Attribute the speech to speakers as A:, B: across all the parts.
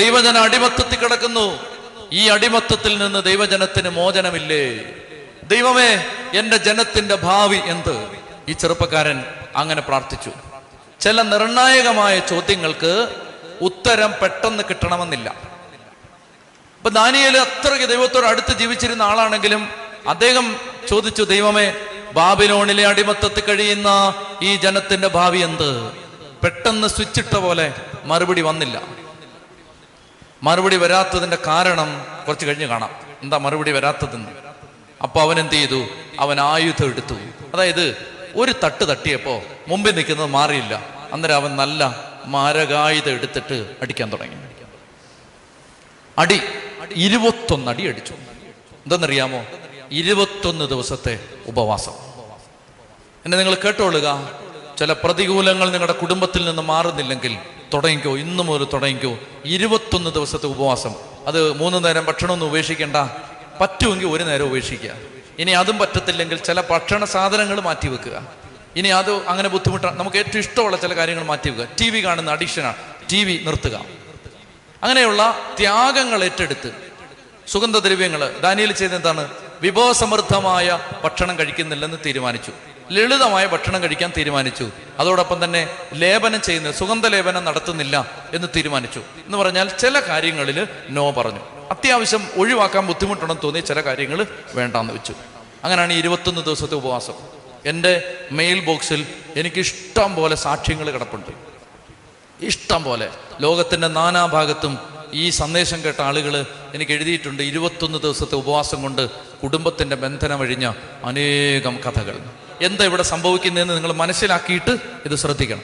A: ദൈവജന അടിമത്തത്തിൽ കിടക്കുന്നു. ഈ അടിമത്തത്തിൽ നിന്ന് ദൈവജനത്തിന് മോചനമില്ലേ? ദൈവമേ എന്റെ ജനത്തിന്റെ ഭാവി എന്ത്? ഈ ചെറുപ്പക്കാരൻ അങ്ങനെ പ്രാർത്ഥിച്ചു. ചില നിർണായകമായ ചോദ്യങ്ങൾക്ക് ഉത്തരം പെട്ടെന്ന് കിട്ടണമെന്നില്ല. ഇപ്പൊ ദാനിയേൽ അത്രയ്ക്ക് ദൈവത്തോട് അടുത്ത് ജീവിച്ചിരുന്ന ആളാണെങ്കിലും അദ്ദേഹം ചോദിച്ചു ദൈവമേ ബാബിലോണിലെ അടിമത്തത്തിൽ കഴിയുന്ന ഈ ജനത്തിന്റെ ഭാവി എന്ത്? പെട്ടെന്ന് സ്വിച്ചിട്ട പോലെ മറുപടി വന്നില്ല. മറുപടി വരാത്തതിന്റെ കാരണം കുറച്ച് കഴിഞ്ഞ് കാണാം. എന്താ മറുപടി വരാത്തതെന്ന്? അപ്പൊ അവൻ എന്ത് ചെയ്തു? അവൻ ആയുധം എടുത്തു. അതായത് ഒരു തട്ട് തട്ടിയപ്പോ മുമ്പിൽ നിൽക്കുന്നത് മാറിയില്ല. അന്നേരം അവൻ നല്ല മാരകായുധം എടുത്തിട്ട് അടിക്കാൻ തുടങ്ങി. അടി ഇരുപത്തൊന്ന് അടി അടിച്ചു. എന്തെന്നറിയാമോ? ഇരുപത്തൊന്ന് ദിവസത്തെ ഉപവാസം. എന്നെ നിങ്ങൾ കേട്ടോളുക. ചില പ്രതികൂലങ്ങൾ നിങ്ങളുടെ കുടുംബത്തിൽ നിന്ന് മാറുന്നില്ലെങ്കിൽ തുടങ്ങിക്കോ ഇന്നു മുതൽ തുടങ്ങിക്കോ. ഇരുപത്തൊന്ന് ദിവസത്തെ ഉപവാസം. അത് മൂന്ന് നേരം ഭക്ഷണമൊന്നും ഉപേക്ഷിക്കേണ്ട. പറ്റുമെങ്കിൽ ഒരു നേരം ഉപേക്ഷിക്കുക. ഇനി അതും പറ്റത്തില്ലെങ്കിൽ ചില ഭക്ഷണ സാധനങ്ങൾ മാറ്റി വെക്കുക. ഇനി അത് അങ്ങനെ ബുദ്ധിമുട്ടാണ് നമുക്ക് ഏറ്റവും ഇഷ്ടമുള്ള ചില കാര്യങ്ങൾ മാറ്റി വെക്കുക. ടി വി കാണുന്ന അഡിക്ഷനാണ് ടി വി നിർത്തുക. അങ്ങനെയുള്ള ത്യാഗങ്ങൾ ഏറ്റെടുത്ത് സുഗന്ധദ്രവ്യങ്ങൾ. ദാനിയിൽ ചെയ്ത എന്താണ്? വിഭവസമൃദ്ധമായ ഭക്ഷണം കഴിക്കുന്നില്ലെന്ന് തീരുമാനിച്ചു. ലളിതമായ ഭക്ഷണം കഴിക്കാൻ തീരുമാനിച്ചു. അതോടൊപ്പം തന്നെ ലേപനം ചെയ്യുന്ന സുഗന്ധ ലേപനം നടത്തുന്നില്ല എന്ന് തീരുമാനിച്ചു. എന്ന് പറഞ്ഞാൽ ചില കാര്യങ്ങളിൽ നോ പറഞ്ഞു. അത്യാവശ്യം ഒഴിവാക്കാൻ ബുദ്ധിമുട്ടുണ്ടെന്ന് തോന്നിയ ചില കാര്യങ്ങൾ വേണ്ടാന്ന് വെച്ചു. അങ്ങനെയാണ് ഇരുപത്തൊന്ന് ദിവസത്തെ ഉപവാസം. എന്റെ മെയിൽ ബോക്സിൽ എനിക്ക് ഇഷ്ടം പോലെ സാക്ഷ്യങ്ങൾ കിടപ്പുണ്ട്. ഇഷ്ടം പോലെ. ലോകത്തിന്റെ നാനാഭാഗത്തും ഈ സന്ദേശം കേട്ട ആളുകൾ എനിക്ക് എഴുതിയിട്ടുണ്ട് ഇരുപത്തൊന്ന് ദിവസത്തെ ഉപവാസം കൊണ്ട് കുടുംബത്തിന്റെ ബന്ധനമഴിഞ്ഞ അനേകം കഥകൾ. എന്താ ഇവിടെ സംഭവിക്കുന്നതെന്ന് നിങ്ങൾ മനസ്സിലാക്കിയിട്ട് ഇത് ശ്രദ്ധിക്കണം.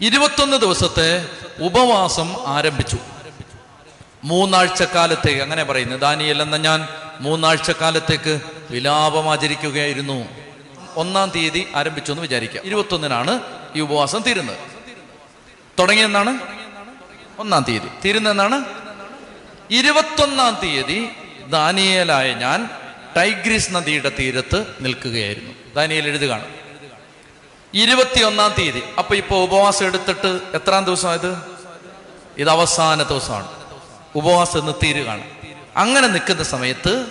A: ഇരുപത്തൊന്ന് ദിവസത്തെ ഉപവാസം ആരംഭിച്ചു. മൂന്നാഴ്ച കാലത്തേക്ക് അങ്ങനെ പറയുന്നു ദാനിയൽ എന്ന ഞാൻ മൂന്നാഴ്ച കാലത്തേക്ക് വിലാപം ആചരിക്കുകയായിരുന്നു. ഒന്നാം തീയതി ആരംഭിച്ചു എന്ന് വിചാരിക്കുക ഇരുപത്തൊന്നിനാണ് ഈ ഉപവാസം തീരുന്നത്. തുടങ്ങിയെന്നാണ്? ഒന്നാം തീയതി. തീരുന്നെന്നാണ് ഇരുപത്തൊന്നാം തീയതി ദാനിയേലായ ഞാൻ ടൈഗ്രീസ് നദിയുടെ തീരത്ത് നിൽക്കുകയായിരുന്നു. ദാനിയേൽ എഴുതുകയാണ്. ഇരുപത്തിയൊന്നാം തീയതി. അപ്പൊ ഇപ്പോൾ ഉപവാസം എടുത്തിട്ട് എത്രാം ദിവസമായത് ഇത് അവസാന ദിവസമാണ്. ഉപവാസം ഇന്ന് തീരുകയാണ്. അങ്ങനെ നിൽക്കുന്ന സമയത്ത്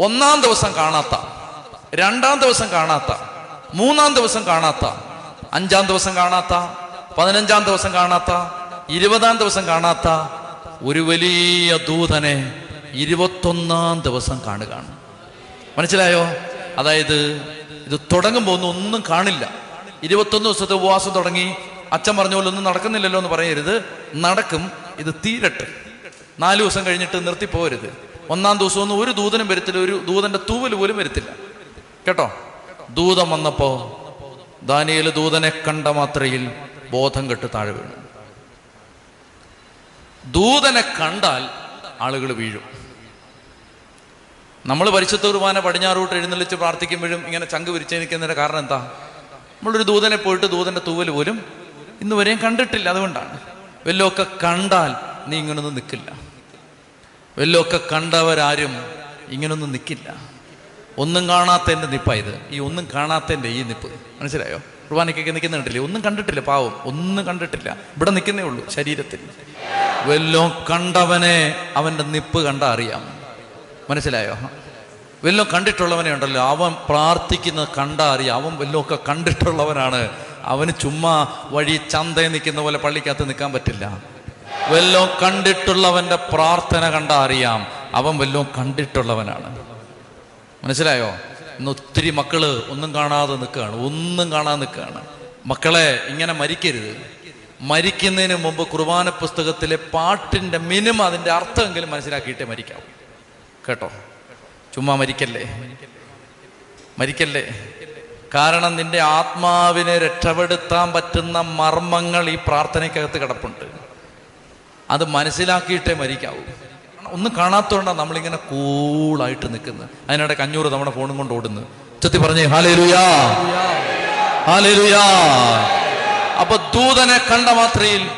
A: ഒന്നാം ദിവസം കാണാത്ത രണ്ടാം ദിവസം കാണാത്ത മൂന്നാം ദിവസം കാണാത്ത അഞ്ചാം ദിവസം കാണാത്ത പതിനഞ്ചാം ദിവസം കാണാത്ത ഇരുപതാം ദിവസം കാണാത്ത ഒരു വലിയ ദൂതനെ ഇരുപത്തൊന്നാം ദിവസം കാണുകയാണ് മനസ്സിലായോ? അതായത് ഇത് തുടങ്ങുമ്പോൾ ഒന്നും ഒന്നും കാണില്ല. ഇരുപത്തൊന്ന് ദിവസത്തെ ഉപവാസം തുടങ്ങി അച്ഛൻ പറഞ്ഞ പോലെ ഒന്നും നടക്കുന്നില്ലല്ലോ എന്ന് പറയരുത്. നടക്കും ഇത് തീരട്ടെ. നാല് ദിവസം കഴിഞ്ഞിട്ട് നിർത്തി പോകരുത് ഒന്നാം ദിവസം ഒന്നും ഒരു ദൂതനും വരത്തില്ല ഒരു ദൂതന്റെ തൂവൽ പോലും വരത്തില്ല. കേട്ടോ? ദൂതം വന്നപ്പോ ദാനിയേൽ ദൂതനെ കണ്ട മാത്രയിൽ ബോധം കെട്ട് താഴെ വീണു. ദൂതനെ കണ്ടാൽ ആളുകൾ വീഴും. നമ്മൾ പരിശുദ്ധ കുർബാന പടിഞ്ഞാറോട്ട് എഴുന്നള്ളിച്ച് പ്രാർത്ഥിക്കുമ്പോഴും ഇങ്ങനെ ചങ്ക് വിരിച്ചു നിൽക്കുന്നതിന്റെ കാരണം എന്താ? നമ്മളൊരു ദൂതനെ പോയിട്ട് ദൂതന്റെ തൂവൽ പോലും ഇന്ന് വരെയും കണ്ടിട്ടില്ല അതുകൊണ്ടാണ്. വല്ലതൊക്കെ കണ്ടാൽ നീ ഇങ്ങനൊന്നും നിൽക്കില്ല വല്ലതൊക്കെ കണ്ടവരാരും ഇങ്ങനൊന്നും നിൽക്കില്ല ഒന്നും കാണാത്തതിന്റെ നിപ്പാ ഇത്. ഈ ഒന്നും കാണാത്തതിന്റെ ഈ നിപ്പ്. മനസ്സിലായോ? കുർബാനയ്ക്കൊക്കെ നിൽക്കുന്നുണ്ടല്ലേ? ഒന്നും കണ്ടിട്ടില്ല പാവം. ഒന്നും കണ്ടിട്ടില്ല. ഇവിടെ നിൽക്കുന്നേ ഉള്ളൂ ശരീരത്തിൽ. വല്ലോ കണ്ടവനെ അവന്റെ നിപ്പ് കണ്ട അറിയാം. മനസ്സിലായോ? വല്ലോ കണ്ടിട്ടുള്ളവനെ ഉണ്ടല്ലോ. അവൻ പ്രാർത്ഥിക്കുന്നത് കണ്ടാറി അവൻ വല്ലോ ഒക്കെ കണ്ടിട്ടുള്ളവനാണ്. അവന് ചുമ്മാ വഴി ചന്തയിൽ നിൽക്കുന്ന പോലെ പള്ളിക്കകത്ത് നിൽക്കാൻ പറ്റില്ല. വല്ലോ കണ്ടിട്ടുള്ളവന്റെ പ്രാർത്ഥന കണ്ടാ അറിയാം അവൻ വല്ലോ കണ്ടിട്ടുള്ളവനാണ്. മനസ്സിലായോ? ഇന്ന് ഒത്തിരി മക്കൾ ഒന്നും കാണാതെ നിൽക്കുകയാണ്. ഒന്നും കാണാതെ നിൽക്കുകയാണ്. മക്കളെ ഇങ്ങനെ മരിക്കരുത്. മരിക്കുന്നതിന് മുമ്പ് കുർബാന പുസ്തകത്തിലെ പാട്ടിന്റെ മിനിമം അതിന്റെ അർത്ഥമെങ്കിലും മനസ്സിലാക്കിയിട്ടേ മരിക്കാവൂ. കേട്ടോ. ചുമ്മാ മരിക്കല്ലേ? മരിക്കല്ലേ? കാരണം നിന്റെ ആത്മാവിനെ രക്ഷപ്പെടുത്താൻ പറ്റുന്ന മർമ്മങ്ങൾ ഈ പ്രാർത്ഥനയ്ക്കകത്ത് കിടപ്പുണ്ട്. അത് മനസ്സിലാക്കിയിട്ടേ മരിക്കാവൂ. ഒന്നും കാണാത്തതുകൊണ്ടാണ് നമ്മളിങ്ങനെ കൂളായിട്ട് നിൽക്കുന്നത് അതിനിടയ്ക്ക് കഞ്ഞൂറ് നമ്മുടെ ഫോണും കൊണ്ട് ഓടുന്നു. ചെത്തി പറഞ്ഞേ ഹാലേലുയാ! ഹാലേലുയാ! അപ്പൊ ദൂതനെ കണ്ട മാത്രയിൽ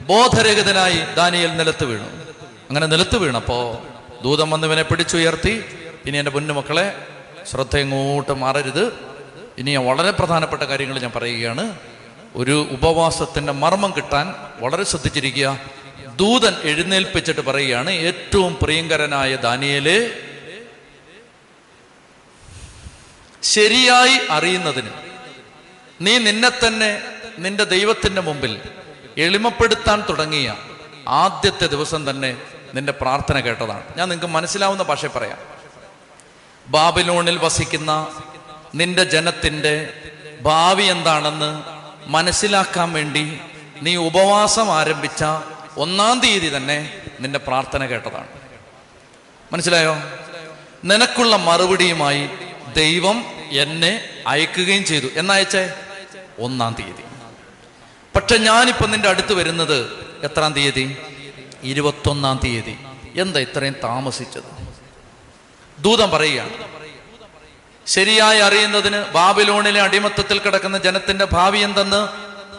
A: ബോധരഹിതനായി ദാനിയൽ നിലത്ത് വീണു. അങ്ങനെ നിലത്ത് വീണപ്പോ ദൂതൻ വന്ന് ഇവനെ പിടിച്ചുയർത്തി. ഇനി എന്റെ പൊന്നുമക്കളെ ശ്രദ്ധ എങ്ങോട്ട് മാറരുത്. ഇനി വളരെ പ്രധാനപ്പെട്ട കാര്യങ്ങൾ ഞാൻ പറയുകയാണ്. ഒരു ഉപവാസത്തിന്റെ മർമ്മം കിട്ടാൻ വളരെ ശ്രദ്ധിച്ചിരിക്കുക. ദൂതൻ എഴുന്നേൽപ്പിച്ചിട്ട് പറയുകയാണ് ഏറ്റവും പ്രിയങ്കരനായ ദാനിയൽ ശരിയായി അറിയുന്നതിന് നീ നിന്നെ തന്നെ നിന്റെ ദൈവത്തിന്റെ മുമ്പിൽ എളിമപ്പെടുത്താൻ തുടങ്ങിയ ആദ്യത്തെ ദിവസം തന്നെ നിന്റെ പ്രാർത്ഥന കേട്ടതാണ്. ഞാൻ നിങ്ങൾക്ക് മനസ്സിലാവുന്ന ഭാഷ പറയാം. ബാബിലോണിൽ വസിക്കുന്ന നിന്റെ ജനത്തിന്റെ ഭാവി എന്താണെന്ന് മനസ്സിലാക്കാൻ വേണ്ടി നീ ഉപവാസം ആരംഭിച്ച ഒന്നാം തീയതി തന്നെ നിന്റെ പ്രാർത്ഥന കേട്ടതാണ്. മനസ്സിലായോ? നിനക്കുള്ള മറുപടിയുമായി ദൈവം എന്നെ അയക്കുകയും ചെയ്തു. എന്നയച്ചേ? ഒന്നാം തീയതി. പക്ഷെ ഞാനിപ്പോ നിന്റെ അടുത്ത് വരുന്നത് എത്രാം തീയതി? ഇരുപത്തൊന്നാം തീയതി. എന്താ ഇത്രയും താമസിച്ചത്? ദൂതം പറയുകയാണ്. ശരിയായി അറിയുന്നതിന് ബാബിലോണിലെ അടിമത്തത്തിൽ കിടക്കുന്ന ജനത്തിന്റെ ഭാവി എന്തെന്ന്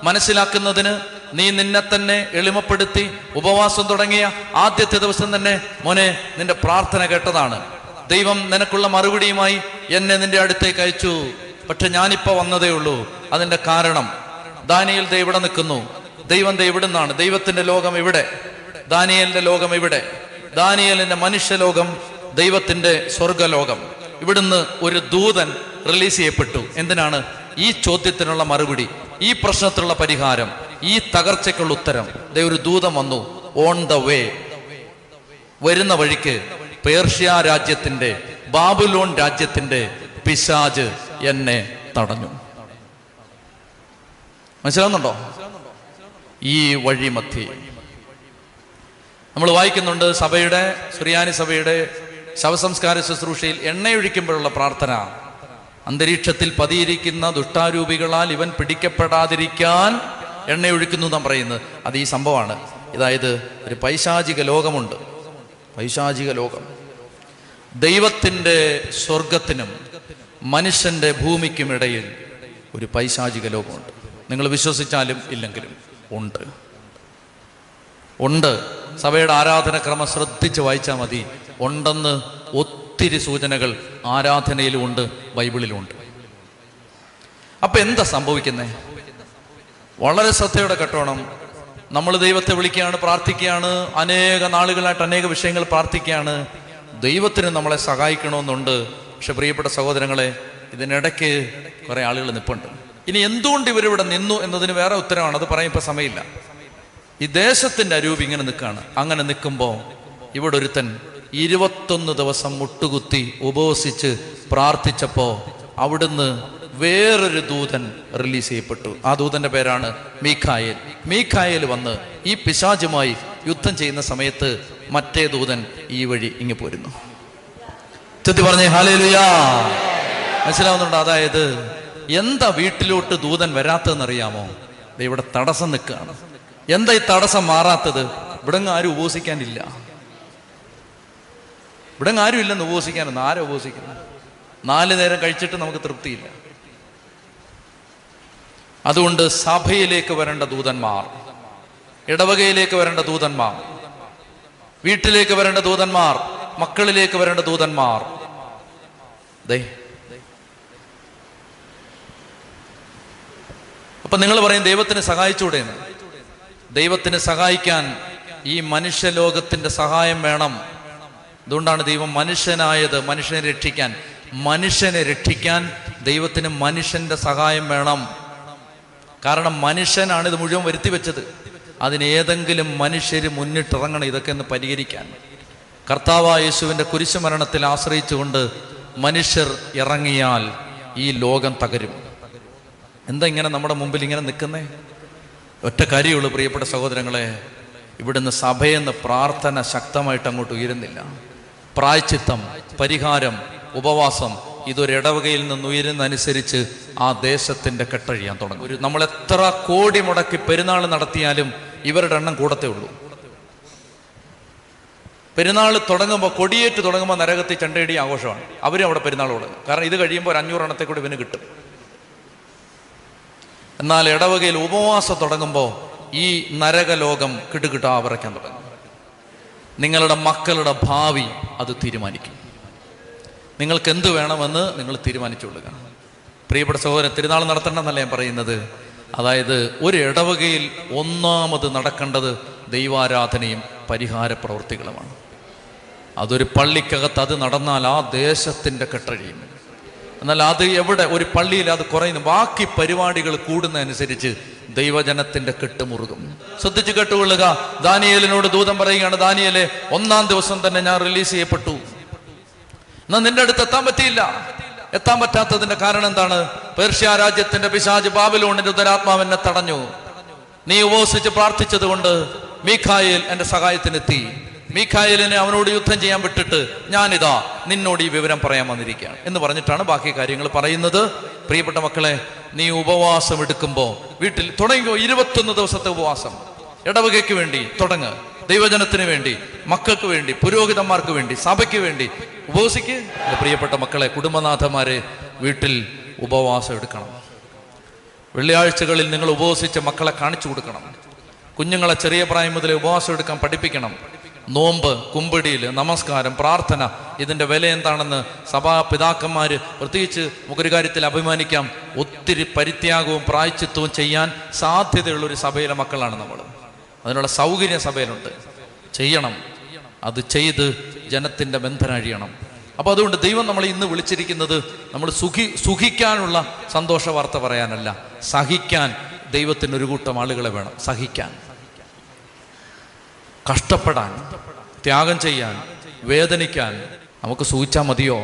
A: മനസ്സിലാക്കുന്നതിന് നീ നിന്നെ തന്നെ എളിമപ്പെടുത്തി ഉപവാസം തുടങ്ങിയ ആദ്യത്തെ ദിവസം തന്നെ മോനെ നിന്റെ പ്രാർത്ഥന കേട്ടതാണ്. ദൈവം നിനക്കുള്ള മറുപടിയുമായി എന്നെ നിന്റെ അടുത്തേക്ക് അയച്ചു. പക്ഷെ ഞാനിപ്പോ വന്നതേ ഉള്ളൂ. അതിന്റെ കാരണം ദാനിയിൽ ദൈവം നിൽക്കുന്നു. ദൈവം ദൈവം ഇവിടുന്നാണ്. ദൈവത്തിന്റെ ലോകം ഇവിടെ. ദാനിയലിന്റെ ലോകം ഇവിടെ ദാനിയലിന്റെ മനുഷ്യലോകം ദൈവത്തിന്റെ സ്വർഗലോകം ഇവിടുന്ന് ഒരു ദൂതൻ റിലീസ് ചെയ്യപ്പെട്ടു. എന്തിനാണ്? ഈ ചോദ്യത്തിനുള്ള മറുപടി ഈ പ്രശ്നത്തിനുള്ള പരിഹാരം ഈ തകർച്ചയ്ക്കുള്ള ഉത്തരം. ഒരു ദൂതം വന്നു ഓൺ ദ വേ വരുന്ന വഴിക്ക് പേർഷ്യ രാജ്യത്തിന്റെ ബാബുലോൺ രാജ്യത്തിന്റെ പിശാജ് എന്നെ തടഞ്ഞു. മനസ്സിലാവുന്നുണ്ടോ? ഈ വഴി മധ്യേ നമ്മൾ വായിക്കുന്നുണ്ട് സഭയുടെ സുറിയാനി സഭയുടെ ശവസംസ്കാര ശുശ്രൂഷയിൽ എണ്ണയൊഴിക്കുമ്പോഴുള്ള പ്രാർത്ഥന. അന്തരീക്ഷത്തിൽ പതിയിരിക്കുന്ന ദുഷ്ടാരൂപികളാൽ ഇവൻ പിടിക്കപ്പെടാതിരിക്കാൻ എണ്ണയൊഴിക്കുന്നു എന്നാണ് പറയുന്നത്. അത് ഈ സംഭവമാണ്. അതായത് ഒരു പൈശാചിക ലോകമുണ്ട്. പൈശാചിക ലോകം. ദൈവത്തിന്റെ സ്വർഗത്തിനും മനുഷ്യന്റെ ഭൂമിക്കും ഇടയിൽ ഒരു പൈശാചിക ലോകമുണ്ട്. നിങ്ങൾ വിശ്വസിച്ചാലും ഇല്ലെങ്കിലും ഉണ്ട്. ഉണ്ട്. സഭയുടെ ആരാധനക്രമം ശ്രദ്ധിച്ച് വായിച്ചാൽ മതി. ഉണ്ടെന്ന് ഒത്തിരി സൂചനകൾ ആരാധനയിലും ഉണ്ട് ബൈബിളിലും ഉണ്ട് അപ്പൊ എന്താ സംഭവിക്കുന്നത് വളരെ ശ്രദ്ധയോടെ കെട്ടോണം. നമ്മൾ ദൈവത്തെ വിളിക്കുകയാണ് പ്രാർത്ഥിക്കുകയാണ് അനേക നാളുകളായിട്ട് അനേക വിഷയങ്ങൾ പ്രാർത്ഥിക്കുകയാണ്. ദൈവത്തിന് നമ്മളെ സഹായിക്കണമെന്നുണ്ട്. പക്ഷെ പ്രിയപ്പെട്ട സഹോദരങ്ങളെ ഇതിനിടയ്ക്ക് കുറെ ആളുകൾ നിപ്പുണ്ട്. ഇനി എന്തുകൊണ്ട് ഇവരിവിടെ നിന്നു എന്നതിന് വേറെ ഉത്തരമാണ്. അത് പറയാൻ ഇപ്പൊ സമയമില്ല. ഈ ദേശത്തിന്റെ അരൂപ് ഇങ്ങനെ നിൽക്കുകയാണ് അങ്ങനെ നിൽക്കുമ്പോൾ ഇവിടെ ഒരുത്തൻ ഇരുപത്തൊന്ന് ദിവസം മുട്ടുകുത്തി ഉപവസിച്ച് പ്രാർത്ഥിച്ചപ്പോൾ അവിടുന്ന് വേറൊരു ദൂതൻ റിലീസ് ചെയ്യപ്പെട്ടു. ആ ദൂതന്റെ പേരാണ് മീഖായേൽ. മീഖായേൽ വന്ന് ഈ പിശാചുമായി യുദ്ധം ചെയ്യുന്ന സമയത്ത് മറ്റേ ദൂതൻ ഈ വഴി ഇങ്ങ് പോരുന്നു. ചെത്തി പറഞ്ഞേ ഹാലേലുയാ മനസ്സിലാവുന്നുണ്ട്? അതായത് എന്താ വീട്ടിലോട്ട് ദൂതൻ വരാത്തതെന്നറിയാമോ? അറിയാമോ ഇവിടെ തടസ്സം നിൽക്കുകയാണ്. എന്താ ഈ തടസ്സം മാറാത്തത്? ഇവിടെ ആരും ഉപസിക്കാനില്ല. ഇവിടെ ആരും ഇല്ലെന്ന് ഉപസിക്കാനൊന്നും ആരും ഉപസിക്കുന്നു നാല് നേരം കഴിച്ചിട്ട് നമുക്ക് തൃപ്തിയില്ല. അതുകൊണ്ട് സഭയിലേക്ക് വരേണ്ട ദൂതന്മാർ ഇടവകയിലേക്ക് വരേണ്ട ദൂതന്മാർ വീട്ടിലേക്ക് വരേണ്ട ദൂതന്മാർ മക്കളിലേക്ക് വരേണ്ട ദൂതന്മാർ. അപ്പൊ നിങ്ങൾ പറയും ദൈവത്തിന് സഹായിച്ചൂടെ എന്ന് ദൈവത്തിന് സഹായിക്കാൻ ഈ മനുഷ്യലോകത്തിന്റെ സഹായം വേണം. അതുകൊണ്ടാണ് ദൈവം മനുഷ്യനായത് മനുഷ്യനെ രക്ഷിക്കാൻ. മനുഷ്യനെ രക്ഷിക്കാൻ ദൈവത്തിന് മനുഷ്യന്റെ സഹായം വേണം. കാരണം മനുഷ്യനാണ് ഇത് മുഴുവൻ വരുത്തി വെച്ചത്. അതിന് ഏതെങ്കിലും മനുഷ്യർ മുന്നിട്ടിറങ്ങണം ഇതൊക്കെ ഒന്ന് പരിഹരിക്കാൻ. കർത്താവായ യേശുവിന്റെ കുരിശുമരണത്തിൽ ആശ്രയിച്ചുകൊണ്ട് മനുഷ്യർ ഇറങ്ങിയാൽ ഈ ലോകം തകരും. എന്താ ഇങ്ങനെ നമ്മുടെ മുമ്പിൽ ഇങ്ങനെ നിൽക്കുന്നേ? ഒറ്റ കാര്യമുള്ളൂ പ്രിയപ്പെട്ട സഹോദരങ്ങളെ. ഇവിടുന്ന് സഭയെന്ന് പ്രാർത്ഥന ശക്തമായിട്ട് അങ്ങോട്ട് ഉയരുന്നില്ല. പ്രായച്ചിത്തം പരിഹാരം ഉപവാസം ഇതൊരിടവകയിൽ നിന്ന് ഉയരുന്നതനുസരിച്ച് ആ ദേശത്തിന്റെ കെട്ടഴിയാൻ തുടങ്ങും. ഒരു നമ്മൾ എത്ര കോടി മുടക്കി പെരുന്നാൾ നടത്തിയാലും ഇവരുടെ എണ്ണം കൂടത്തേ ഉള്ളൂ. പെരുന്നാൾ തുടങ്ങുമ്പോൾ കൊടിയേറ്റ് തുടങ്ങുമ്പോൾ നരകത്തിൽ ചണ്ടയടി ആഘോഷമാണ്. അവരും അവിടെ പെരുന്നാൾ തുടങ്ങും കാരണം ഇത് കഴിയുമ്പോൾ ഒരു അഞ്ഞൂറെണ്ണത്തെ കൂടി ഇവന് കിട്ടും. എന്നാൽ ഇടവകയിൽ ഉപവാസം തുടങ്ങുമ്പോൾ ഈ നരകലോകം കിടുകിട്ടാ വിറയ്ക്കാൻ തുടങ്ങും. നിങ്ങളുടെ മക്കളുടെ ഭാവി അത് തീരുമാനിക്കും. നിങ്ങൾക്ക് എന്ത് വേണമെന്ന് നിങ്ങൾ തീരുമാനിച്ചുകൊള്ളുക പ്രിയപ്പെട്ട സഹോദരൻ തിരുനാൾ നടത്തണമെന്നല്ല ഞാൻ പറയുന്നത്. അതായത് ഒരു ഇടവകയിൽ ഒന്നാമത് നടക്കേണ്ടത് ദൈവാരാധനയും പരിഹാര പ്രവൃത്തികളുമാണ്. അതൊരു പള്ളിക്കകത്ത് അത് നടന്നാൽ ആ ദേശത്തിന്റെ കെട്ടഴിയും എന്നാൽ അത് എവിടെ? ഒരു പള്ളിയിൽ അത് കുറയുന്നു. ബാക്കി പരിപാടികൾ കൂടുന്നതനുസരിച്ച് ദൈവജനത്തിന്റെ കെട്ടുമുറുകും ശ്രദ്ധിച്ചു കേട്ടുകൊള്ളുക. ദാനിയേലിനോട് ദൂതം പറയുകയാണ് ദാനിയേലെ ഒന്നാം ദിവസം തന്നെ ഞാൻ റിലീസ് ചെയ്യപ്പെട്ടു. എന്നാൽ നിന്റെ അടുത്ത് എത്താൻ പറ്റിയില്ല. എത്താൻ പറ്റാത്തതിന്റെ കാരണം എന്താണ്? പേർഷ്യ രാജ്യത്തിന്റെ പിശാജ് ബാബിലോണിന്റെ ഉദരാത്മാവ് എന്നെ തടഞ്ഞു. നീ ഉപവസിച്ച് പ്രാർത്ഥിച്ചത് കൊണ്ട് മീഖായേൽ എന്റെ സഹായത്തിനെത്തി. മീഖായേലിനെ അവനോട് യുദ്ധം ചെയ്യാൻ വിട്ടിട്ട് ഞാനിതാ നിന്നോട് ഈ വിവരം പറയാൻ വന്നിരിക്കുകയാണ് എന്ന് പറഞ്ഞിട്ടാണ് ബാക്കി കാര്യങ്ങൾ പറയുന്നത്. പ്രിയപ്പെട്ട മക്കളെ നീ ഉപവാസം എടുക്കുമ്പോൾ വീട്ടിൽ തുടങ്ങിയോ ഇരുപത്തൊന്ന് ദിവസത്തെ ഉപവാസം. ഇടവകയ്ക്ക് വേണ്ടി തുടങ്ങ് ദൈവജനത്തിന് വേണ്ടി മക്കൾക്ക് വേണ്ടി പുരോഹിതന്മാർക്ക് വേണ്ടി സഭയ്ക്ക് വേണ്ടി. ഉപവസിക്ക് പ്രിയപ്പെട്ട മക്കളെ കുടുംബനാഥന്മാരെ വീട്ടിൽ ഉപവാസം എടുക്കണം. വെള്ളിയാഴ്ചകളിൽ നിങ്ങൾ ഉപവസിച്ച് മക്കളെ കാണിച്ചു കൊടുക്കണം. കുഞ്ഞുങ്ങളെ ചെറിയ പ്രായം മുതലേ ഉപവാസം എടുക്കാൻ പഠിപ്പിക്കണം. നോമ്പ് കുമ്പിടിയിൽ നമസ്കാരം പ്രാർത്ഥന ഇതിന്റെ വില എന്താണെന്ന് സഭാ പിതാക്കന്മാർ പ്രത്യേകിച്ച് നമുക്കൊരു കാര്യത്തിൽ അഭിമാനിക്കാം. ഒത്തിരി പരിത്യാഗവും പ്രായച്ചിത്വവും ചെയ്യാൻ സാധ്യതയുള്ള ഒരു സഭയിലെ മക്കളാണ് നമ്മൾ. അതിനുള്ള സൗകര്യം സഭയിലുണ്ട്. ചെയ്യണം. അത് ചെയ്ത് ജനത്തിന്റെ ബന്ധനഴിയണം. അപ്പോൾ അതുകൊണ്ട് ദൈവം നമ്മളെ ഇന്ന് വിളിച്ചിരിക്കുന്നത് നമ്മൾ സുഖി സുഖിക്കാനുള്ള സന്തോഷ വാർത്ത പറയാനല്ല. സഹിക്കാൻ ദൈവത്തിന് ഒരു കൂട്ടം ആളുകളെ വേണം. സഹിക്കാൻ. കഷ്ടപ്പെടാൻ ത്യാഗം ചെയ്യാൻ വേദനിക്കാൻ നമുക്ക് സൂചിച്ചാൽ മതിയോ?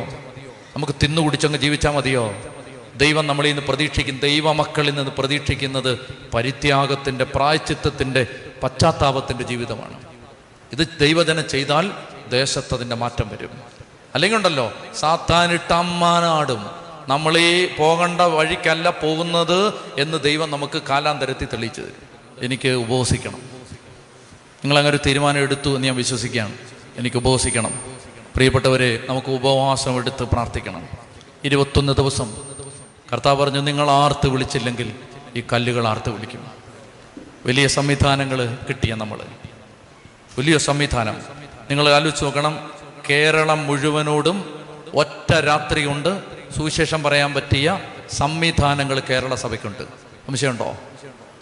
A: നമുക്ക് തിന്നു കുടിച്ചങ്ങ് ജീവിച്ചാൽ മതിയോ? ദൈവം നമ്മളിൽ നിന്ന് പ്രതീക്ഷിക്കും ദൈവമക്കളിൽ നിന്ന് പ്രതീക്ഷിക്കുന്നത് പരിത്യാഗത്തിന്റെ പ്രായച്ചിത്തത്തിന്റെ പശ്ചാത്താപത്തിന്റെ ജീവിതമാണ്. ഇത് ദൈവജനം ചെയ്താൽ ദേശത്ത് അതിന്റെ മാറ്റം വരും. അല്ലെങ്കിൽ ഉണ്ടല്ലോ സാത്താനിട്ടമ്മാനാടും നമ്മളീ പോകേണ്ട വഴിക്കല്ല പോകുന്നത് എന്ന് ദൈവം നമുക്ക് കാലാന്തരത്തിൽ തെളിയിച്ചു തരും. എനിക്ക് ഉപവസിക്കണം. നിങ്ങൾ അങ്ങനെ ഒരു തീരുമാനം എടുത്തു എന്ന് ഞാൻ വിശ്വസിക്കുകയാണ്. എനിക്ക് ഉപവസിക്കണം. പ്രിയപ്പെട്ടവരെ നമുക്ക് ഉപവാസം എടുത്ത് പ്രാർത്ഥിക്കണം. ഇരുപത്തൊന്ന് ദിവസം കർത്താവ് പറഞ്ഞു നിങ്ങൾ ആർത്ത് വിളിച്ചില്ലെങ്കിൽ ഈ കല്ലുകൾ ആർത്ത് വിളിക്കും. വലിയ സംവിധാനങ്ങൾ കിട്ടിയ നമ്മൾ വലിയ സംവിധാനം. നിങ്ങൾ ആലോചിച്ച് നോക്കണം കേരളം മുഴുവനോടും ഒറ്റ രാത്രി കൊണ്ട് സുവിശേഷം പറയാൻ പറ്റിയ സംവിധാനങ്ങൾ കേരള സഭയ്ക്കുണ്ട്. സംശയമുണ്ടോ?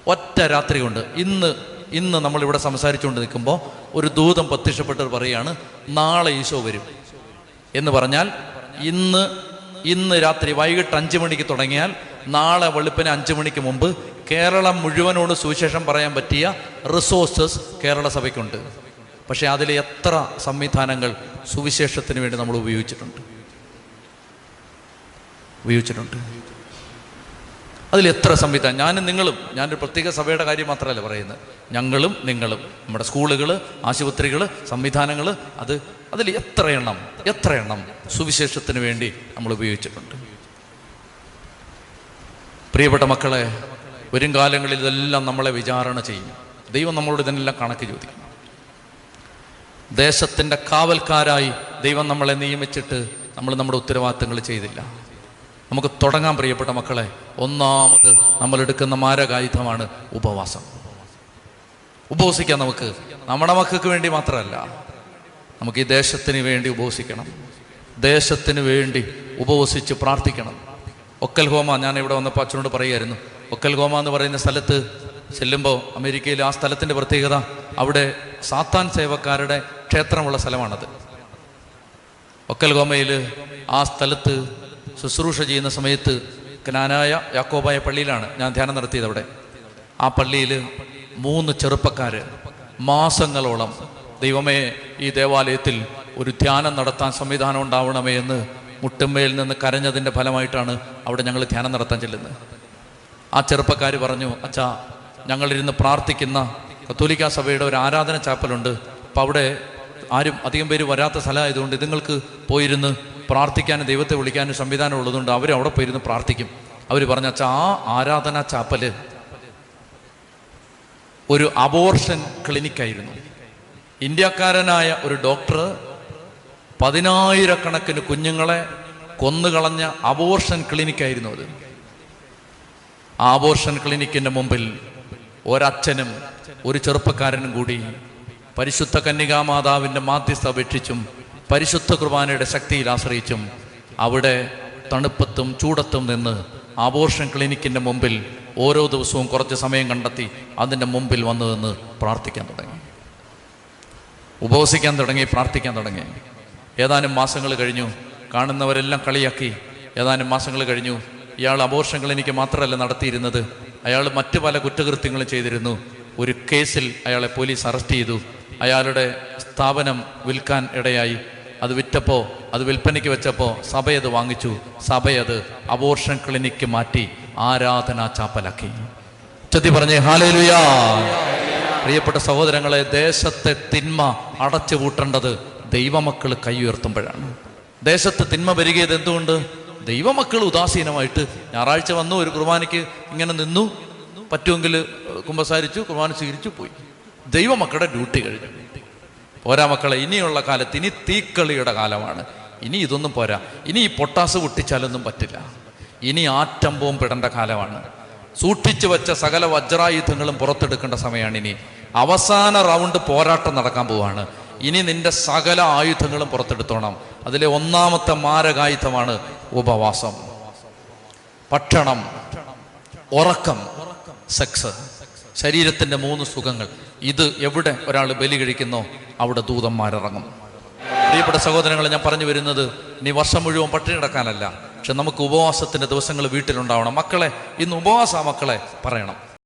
A: ഒറ്റ രാത്രി കൊണ്ട് ഇന്ന് ഇന്ന് നമ്മളിവിടെ സംസാരിച്ചുകൊണ്ട് നിൽക്കുമ്പോൾ ഒരു ദൂതം പ്രത്യക്ഷപ്പെട്ട് പറയാണ് നാളെ ഈശോ വരും. എന്ന് പറഞ്ഞാൽ ഇന്ന് ഇന്ന് രാത്രി വൈകിട്ട് അഞ്ച് മണിക്ക് തുടങ്ങിയാൽ നാളെ വെളുപ്പിന് അഞ്ച് മണിക്ക് മുമ്പ് കേരളം മുഴുവനോട് സുവിശേഷം പറയാൻ പറ്റിയ റിസോഴ്സസ് കേരള സഭയ്ക്കുണ്ട്. പക്ഷേ അതിൽ എത്ര സംവിധാനങ്ങൾ സുവിശേഷത്തിന് വേണ്ടി നമ്മൾ ഉപയോഗിച്ചിട്ടുണ്ട്? ഉപയോഗിച്ചിട്ടുണ്ട്. അതിൽ എത്ര സംവിധാനം ഞാനും നിങ്ങളും ഞാനൊരു പ്രത്യേക സഭയുടെ കാര്യം മാത്രമല്ല പറയുന്നത്. ഞങ്ങളും നിങ്ങളും നമ്മുടെ സ്കൂളുകൾ ആശുപത്രികൾ സംവിധാനങ്ങൾ അത് അതിൽ എത്ര എണ്ണം എത്ര എണ്ണം സുവിശേഷത്തിന് വേണ്ടി നമ്മൾ ഉപയോഗിച്ചിട്ടുണ്ട്. പ്രിയപ്പെട്ട മക്കളെ വരും കാലങ്ങളിൽ ഇതെല്ലാം നമ്മളെ വിചാരണ ചെയ്യും. ദൈവം നമ്മളോട് ഇതിനെല്ലാം കണക്ക് ചോദിക്കും. ദേശത്തിന്റെ കാവൽക്കാരായി ദൈവം നമ്മളെ നിയമിച്ചിട്ട് നമ്മൾ നമ്മുടെ ഉത്തരവാദിത്തങ്ങൾ ചെയ്തില്ല. നമുക്ക് തുടങ്ങാൻ പ്രിയപ്പെട്ട മക്കളെ. ഒന്നാമത് നമ്മൾ എടുക്കുന്ന മാരകായുധമാണ് ഉപവാസം. ഉപവസിക്കാം നമുക്ക്. നമ്മുടെ മക്കൾക്ക് വേണ്ടി മാത്രമല്ല. നമുക്ക് ഈ ദേശത്തിന് വേണ്ടി ഉപവസിക്കണം. ദേശത്തിന് വേണ്ടി ഉപവസിച്ച് പ്രാർത്ഥിക്കണം. ഒക്കൽ ഹോമ ഞാൻ ഇവിടെ വന്നപ്പോൾ അച്ഛനോട് പറയുമായിരുന്നു ഒക്കൽ ഹോമ എന്ന് പറയുന്ന സ്ഥലത്ത് ചെല്ലുമ്പോൾ അമേരിക്കയിൽ ആ സ്ഥലത്തിന്റെ പ്രത്യേകത അവിടെ സാത്താൻ സേവക്കാരുടെ ക്ഷേത്രമുള്ള സ്ഥലമാണത്. ഒക്കൽ ഗോമയിൽ ആ സ്ഥലത്ത് ശുശ്രൂഷ ചെയ്യുന്ന സമയത്ത് ജ്ഞാനായ യാക്കോബായ പള്ളിയിലാണ് ഞാൻ ധ്യാനം നടത്തിയത് അവിടെ ആ പള്ളിയിൽ മൂന്ന് ചെറുപ്പക്കാർ മാസങ്ങളോളം ദൈവമേ ഈ ദേവാലയത്തിൽ ഒരു ധ്യാനം നടത്താൻ സംവിധാനം ഉണ്ടാവണമേ എന്ന് മുട്ടുമ്മയിൽ നിന്ന് കരഞ്ഞതിന്റെ ഫലമായിട്ടാണ് അവിടെ ഞങ്ങൾ ധ്യാനം നടത്താൻ ചെല്ലുന്നത്. ആ ചെറുപ്പക്കാർ പറഞ്ഞു അച്ഛാ ഞങ്ങളിരുന്ന് പ്രാർത്ഥിക്കുന്ന കത്തോലിക്ക സഭയുടെ ഒരു ആരാധന ചാപ്പലുണ്ട്. അപ്പോൾ അവിടെ ആരും അധികം പേര് വരാത്ത സ്ഥലമായതുകൊണ്ട് ഇതുങ്ങൾക്ക് പോയിരുന്ന് പ്രാർത്ഥിക്കാനും ദൈവത്തെ വിളിക്കാനും സംവിധാനം ഉള്ളതുകൊണ്ട് അവർ അവിടെ പോയിരുന്ന് പ്രാർത്ഥിക്കും. അവർ പറഞ്ഞ ആ ആരാധന ചാപ്പൽ? ഒരു അബോർഷൻ ക്ലിനിക്കായിരുന്നു. ഇന്ത്യക്കാരനായ ഒരു ഡോക്ടർ പതിനായിരക്കണക്കിന് കുഞ്ഞുങ്ങളെ കൊന്നുകളഞ്ഞ അബോർഷൻ ക്ലിനിക്കായിരുന്നു അത്. ആ അബോർഷൻ ക്ലിനിക്കിന്റെ മുമ്പിൽ ഒരച്ഛനും ഒരു ചെറുപ്പക്കാരനും കൂടി പരിശുദ്ധ കന്യകാമാതാവിന്റെ മാധ്യസ്ഥ അപേക്ഷിച്ചും പരിശുദ്ധ കുർബാനയുടെ ശക്തിയിൽ ആശ്രയിച്ചും അവിടെ തണുപ്പത്തും ചൂടത്തും നിന്ന് ആബോർഷൻ ക്ലിനിക്കിന്റെ മുമ്പിൽ ഓരോ ദിവസവും കുറച്ച് സമയം കണ്ടെത്തി അതിന്റെ മുമ്പിൽ വന്നു നിന്ന് പ്രാർത്ഥിക്കാൻ തുടങ്ങി. ഉപവസിക്കാൻ തുടങ്ങി പ്രാർത്ഥിക്കാൻ തുടങ്ങി. ഏതാനും മാസങ്ങൾ കഴിഞ്ഞു. കാണുന്നവരെല്ലാം കളിയാക്കി. ഏതാനും മാസങ്ങൾ കഴിഞ്ഞു. ഇയാൾ അബോർഷൻ ക്ലിനിക്ക് മാത്രമല്ല നടത്തിയിരുന്നത്. അയാൾ മറ്റു പല കുറ്റകൃത്യങ്ങളും ചെയ്തിരുന്നു. ഒരു കേസിൽ അയാളെ പോലീസ് അറസ്റ്റ് ചെയ്തു. അയാളുടെ സ്ഥാപനം വിൽക്കാൻ ഇടയായി. അത് വിറ്റപ്പോൾ അത് വിൽപ്പനയ്ക്ക് വെച്ചപ്പോൾ സഭയത് വാങ്ങിച്ചു. സഭയത് അബോർഷൻ ക്ലിനിക്ക് മാറ്റി ആരാധനാ ചാപ്പലാക്കി. ചത്തി പറഞ്ഞേ ഹാലേലുയാ. പ്രിയപ്പെട്ട സഹോദരങ്ങളെ ദേശത്തെ തിന്മ അടച്ചു കൂട്ടേണ്ടത് ദൈവമക്കൾ കൈ ഉയർത്തുമ്പോഴാണ്. ദേശത്ത് തിന്മ വരികയത് എന്തുകൊണ്ട്? ദൈവമക്കൾ ഉദാസീനമായിട്ട് ഞായറാഴ്ച വന്നു ഒരു കുർബാനയ്ക്ക് ഇങ്ങനെ നിന്നു. പറ്റുമെങ്കിൽ കുമ്പസാരിച്ചു കുർബാന സ്വീകരിച്ചു പോയി. ദൈവമക്കളുടെ ഡ്യൂട്ടി കഴിഞ്ഞു. പോരാ മക്കളെ ഇനിയുള്ള കാലത്ത് ഇനി തീക്കളിയുടെ കാലമാണ്. ഇനി ഇതൊന്നും പോരാ. ഇനി ഈ പൊട്ടാസ് പൊട്ടിച്ചാലൊന്നും പറ്റില്ല. ഇനി ആറ്റമ്പവും പിടേണ്ട കാലമാണ്. സൂക്ഷിച്ചു വെച്ച സകല വജ്രായുധങ്ങളും പുറത്തെടുക്കേണ്ട സമയമാണ് ഇനി. അവസാന റൗണ്ട് പോരാട്ടം നടക്കാൻ പോവാണ്. ഇനി നിന്റെ സകല ആയുധങ്ങളും പുറത്തെടുത്തോണം. അതിലെ ഒന്നാമത്തെ മാരകായുധമാണ് ഉപവാസം. ഭക്ഷണം. ഉറക്കം. സെക്സ്. ശരീരത്തിന്റെ മൂന്ന് സുഖങ്ങൾ. ഇത് എവിടെ ഒരാൾ ബലി കഴിക്കുന്നോ അവിടെ ദൂതന്മാരിറങ്ങും. പ്രിയപ്പെട്ട സഹോദരങ്ങളെ ഞാൻ പറഞ്ഞു വരുന്നത് ഇനി വർഷം മുഴുവൻ പട്ടിണി കിടക്കാനല്ല. പക്ഷെ നമുക്ക് ഉപവാസത്തിന്റെ ദിവസങ്ങൾ വീട്ടിലുണ്ടാവണം. മക്കളെ ഇന്ന് ഉപവാസ മക്കളെ പറയണം.